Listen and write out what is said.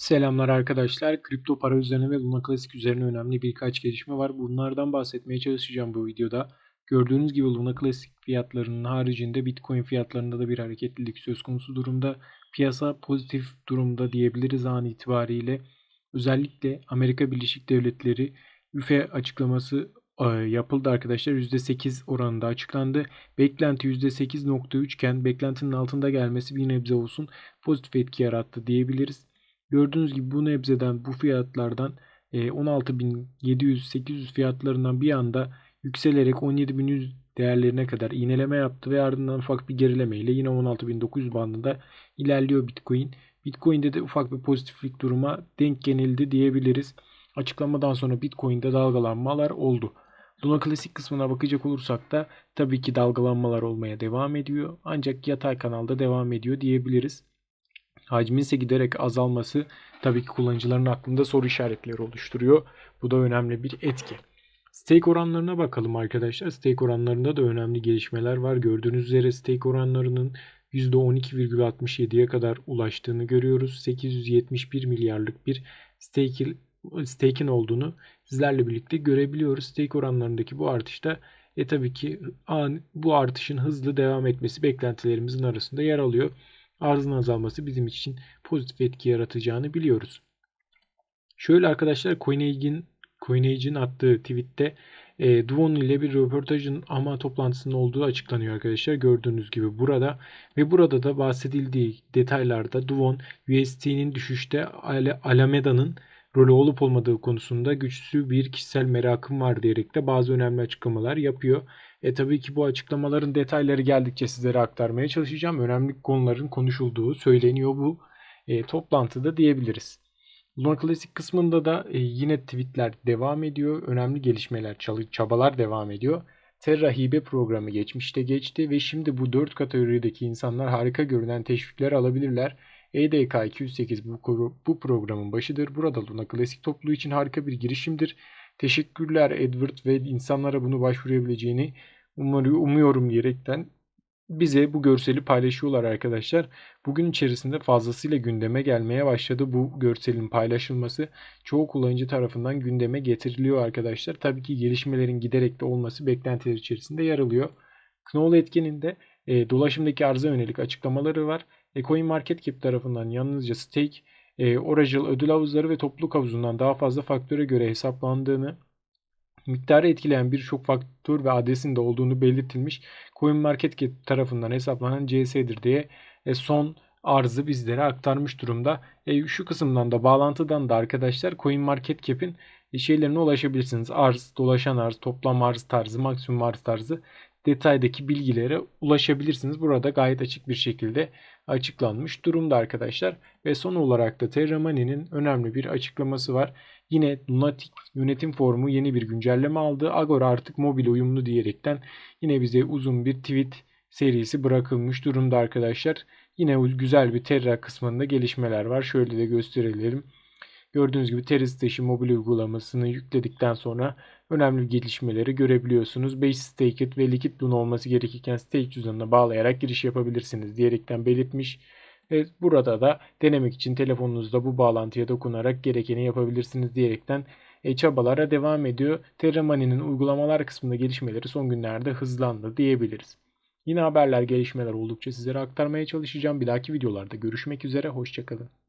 Selamlar arkadaşlar. Kripto para üzerine ve Luna Classic üzerine önemli birkaç gelişme var. Bunlardan bahsetmeye çalışacağım bu videoda. Gördüğünüz gibi Luna Classic fiyatlarının haricinde Bitcoin fiyatlarında da bir hareketlilik söz konusu durumda. Piyasa pozitif durumda diyebiliriz an itibariyle. Özellikle Amerika Birleşik Devletleri üfe açıklaması e, yapıldı arkadaşlar. %8 oranında açıklandı. Beklenti %8.3 iken beklentinin altında gelmesi bir nebze olsun pozitif etki yarattı diyebiliriz. Gördüğünüz gibi bu nebzeden bu fiyatlardan 16.700-800 e, fiyatlarından bir anda yükselerek 17.100 değerlerine kadar iğneleme yaptı ve ardından ufak bir gerileme ile yine 16.900 bandında ilerliyor Bitcoin. Bitcoin'de de ufak bir pozitiflik duruma denk genildi diyebiliriz. Açıklamadan sonra Bitcoin'de dalgalanmalar oldu. Luna Classic kısmına bakacak olursak da tabii ki dalgalanmalar olmaya devam ediyor. Ancak yatay kanalda devam ediyor diyebiliriz. Hacmin ise giderek azalması tabii ki kullanıcıların aklında soru işaretleri oluşturuyor. Bu da önemli bir etki. Stake oranlarına bakalım arkadaşlar. Stake oranlarında da önemli gelişmeler var. Gördüğünüz üzere stake oranlarının %12,67'ye kadar ulaştığını görüyoruz. 871 milyarlık bir stake stake'in olduğunu sizlerle birlikte görebiliyoruz. Stake oranlarındaki bu artışta e tabii ki an, bu artışın hızlı devam etmesi beklentilerimizin arasında yer alıyor arzın azalması bizim için pozitif etki yaratacağını biliyoruz. Şöyle arkadaşlar CoinAge'in CoinAge'in attığı tweette e, Duvon ile bir röportajın ama toplantısının olduğu açıklanıyor arkadaşlar. Gördüğünüz gibi burada ve burada da bahsedildiği detaylarda Duvon USD'nin düşüşte Alameda'nın rolü olup olmadığı konusunda güçlü bir kişisel merakım var diyerek de bazı önemli açıklamalar yapıyor. E tabii ki bu açıklamaların detayları geldikçe sizlere aktarmaya çalışacağım. Önemli konuların konuşulduğu söyleniyor bu e, toplantıda diyebiliriz. Luna Classic kısmında da e, yine tweetler devam ediyor. Önemli gelişmeler, çabalar devam ediyor. Terra Hibe programı geçmişte geçti ve şimdi bu dört kategorideki insanlar harika görünen teşvikler alabilirler. EDK 208 bu, bu programın başıdır. Burada Luna Classic topluluğu için harika bir girişimdir. Teşekkürler Edward ve insanlara bunu başvurabileceğini umuyorum diyerekten bize bu görseli paylaşıyorlar arkadaşlar. Bugün içerisinde fazlasıyla gündeme gelmeye başladı bu görselin paylaşılması. Çoğu kullanıcı tarafından gündeme getiriliyor arkadaşlar. Tabii ki gelişmelerin giderek de olması beklentiler içerisinde yer alıyor. Knoll etkininde e, dolaşımdaki arıza yönelik açıklamaları var. E, CoinMarketCap tarafından yalnızca stake, e, Oracle ödül havuzları ve topluluk havuzundan daha fazla faktöre göre hesaplandığını miktarı etkileyen birçok faktör ve adresin de olduğunu belirtilmiş. CoinMarketCap tarafından hesaplanan CS'dir diye e, son arzı bizlere aktarmış durumda. E, şu kısımdan da bağlantıdan da arkadaşlar CoinMarketCap'in şeylerine ulaşabilirsiniz. Arz, dolaşan arz, toplam arz tarzı, maksimum arz tarzı detaydaki bilgilere ulaşabilirsiniz. Burada gayet açık bir şekilde açıklanmış durumda arkadaşlar. Ve son olarak da Terra Money'nin önemli bir açıklaması var. Yine Lunatic yönetim formu yeni bir güncelleme aldı. Agora artık mobil uyumlu diyerekten yine bize uzun bir tweet serisi bırakılmış durumda arkadaşlar. Yine güzel bir Terra kısmında gelişmeler var. Şöyle de gösterelim. Gördüğünüz gibi Terra Station mobil uygulamasını yükledikten sonra önemli gelişmeleri görebiliyorsunuz. 5 Staked ve Liquid Loan olması gerekirken Stake cüzdanına bağlayarak giriş yapabilirsiniz diyerekten belirtmiş. Ve burada da denemek için telefonunuzda bu bağlantıya dokunarak gerekeni yapabilirsiniz diyerekten e, çabalara devam ediyor. Terra Money'nin uygulamalar kısmında gelişmeleri son günlerde hızlandı diyebiliriz. Yine haberler gelişmeler oldukça sizlere aktarmaya çalışacağım. Bir dahaki videolarda görüşmek üzere. Hoşçakalın.